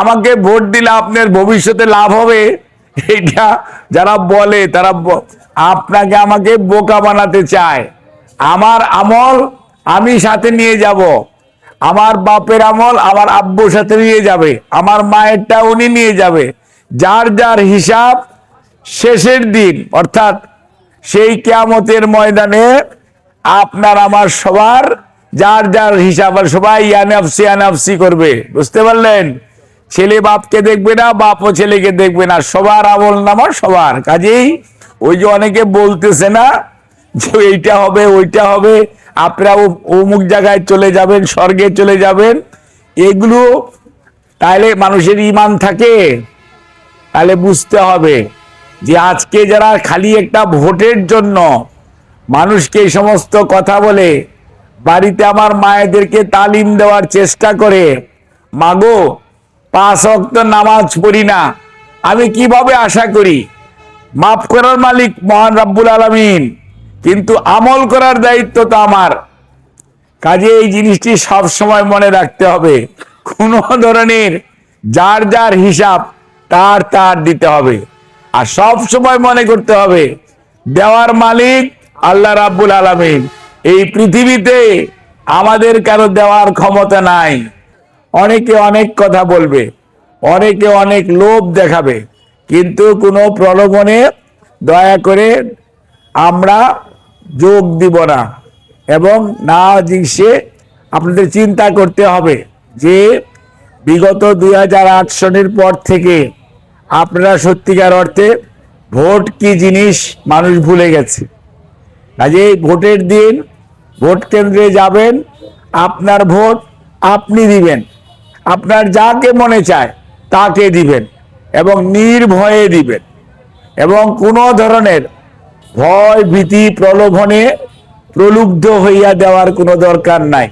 আমাকে ভোট দিলে আপনার ভবিষ্যতে লাভ হবে? এটা যারা বলে, তারা আপনাকে আমাকে বোকা বানাতে চায়। আমার আমল আমি সাথে নিয়ে যাব। আমার বাপের আমল আমার আব্বুর সাথে নিয়ে যাবে। আমার মায়েরটা উনি নিয়ে যাবে। যার যার হিসাব শেষের দিন, অর্থাৎ সেই কেয়ামতের ময়দানে আপনার আমার সবার, যার যার হিসাব আর সবাই ইয়ানাফসি ইয়ানাফসি করবে। বুঝতে পারলেন? ছেলে বাপকে দেখবে না, বাপও ছেলেকে দেখবে না। সবার আমল নামা সবার। কাজেই ওই যে অনেকে বলতেছে না যে এইটা হবে, ওইটা হবে। আপনারা ও- অমুক জায়গায় চলে যাবেন, স্বর্গে চলে যাবেন। এগুলো তাহলে মানুষের ইমান থাকে। তাহলে বুঝতে হবে যে আজকে যারা খালি একটা ভোটের জন্য মানুষকে এই সমস্ত কথা বলে, বাড়িতে আমার মায়েদেরকে তালিম দেওয়ার চেষ্টা করে, মাগো পাঁচ অক্ত নামাজ পড়ি না। আমি কীভাবে আশা করি? মাফ করার মালিক মহান রাব্বুল আলামিন, কিন্তু আমল করার দায়িত্ব তো আমার। কাজে এই জিনিসটি সব সময় মনে রাখতে হবে। কোনো ধরনের, যার যার হিসাব, তার তার দিতে হবে। আর সব সময় মনে করতে হবে, দেওয়ার মালিক আল্লাহ রাব্বুল আলামিন। এই পৃথিবীতে আমাদের কারও দেওয়ার ক্ষমতা নাই। অনেকে অনেক কথা বলবে, অনেকে অনেক লোভ দেখাবে, কিন্তু কোনো প্রলোভনে দয়া করে আমরা যোগ দিব না এবং না জিনিসে আপনাদের চিন্তা করতে হবে যে বিগত দুই হাজার আট সনের পর থেকে আপনারা সত্যিকার অর্থে ভোট কি জিনিস মানুষ ভুলে গেছে। কাজে ভোটের দিন ভোট কেন্দ্রে যাবেন, আপনার ভোট আপনি দিবেন। আপনার যাকে মনে চায়, তাকে দিবেন এবং নির্ভয়ে দিবেন। এবং কোনো ধরনের ভয়, ভীতি, প্রলোভনে প্রলুব্ধ হইয়া দেওয়ার কোনো দরকার নাই।